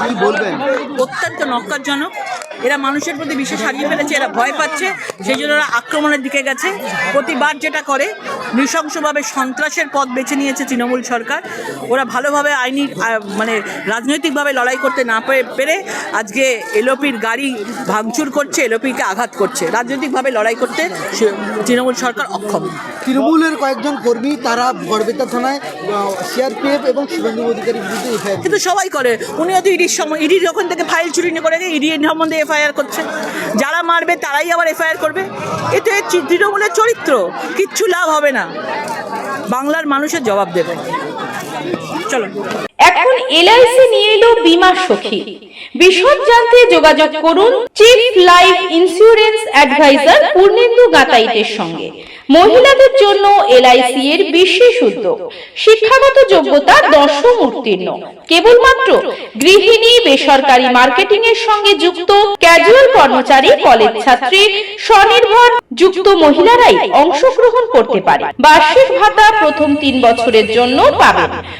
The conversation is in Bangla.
কি বলবেন? অত্যন্ত নক্কারজনক। এরা মানুষের প্রতি বিশ্বাস হারিয়ে ফেলেছে এরা ভয় পাচ্ছে সেই জন্য এরা আক্রমণের দিকে গেছে। প্রতিবার যেটা করে নৃশংসভাবে সন্ত্রাসের পথ বেছে নিয়েছে তৃণমূল সরকার। ওরা ভালোভাবে আইনি মানে রাজনৈতিকভাবে লড়াই করতে না পেরে- পেরে আজকে এলোপির গাড়ি ভাঙচুর করছে এলোপিকে আঘাত করছে। রাজনৈতিকভাবে লড়াই করতে সে- তৃণমূল সরকার অক্ষম। তৃণমূলের কয়েকজন কর্মী তারা গড়বেতা থানায় সিআরপিএফ এবং শুভেন্দু অধিকারীর বিরুদ্ধে কিন্তু সবাই করে। উনি হয়তো ইডির সময় ইডির যখন থেকে ফাইল চুরি করে ইডি সম্বন্ধে এফআইআর করছে। যারা মারবে তারাই আবার এফআইআর করবে। এতে তৃণমূলের চরিত্র, কিচ্ছু লাভ হবে না। বাংলার মানুষের জবাব দেবে। চলো এখন এলআইসি নিয়ে এলো বিমা সখী। বিশদ জানতে যোগাযোগ করুন chief life insurance advisor Purnendu গাতাইতের সঙ্গে। মহিলাদের জন্য এলআইসি এর বিশেষ উদ্যোগ। শিক্ষাগত যোগ্যতা দশম উত্তীর্ণ কেবলমাত্র গৃহিণী বেসরকারি মার্কেটিং এর সঙ্গে যুক্ত ক্যাজুয়াল কর্মচারী কলেজ ছাত্রী স্বনির্ভর যুক্ত মহিলারাই অংশগ্রহণ করতে পারে। বার্ষিক ভাতা প্রথম তিন বছরের জন্য পাবেন।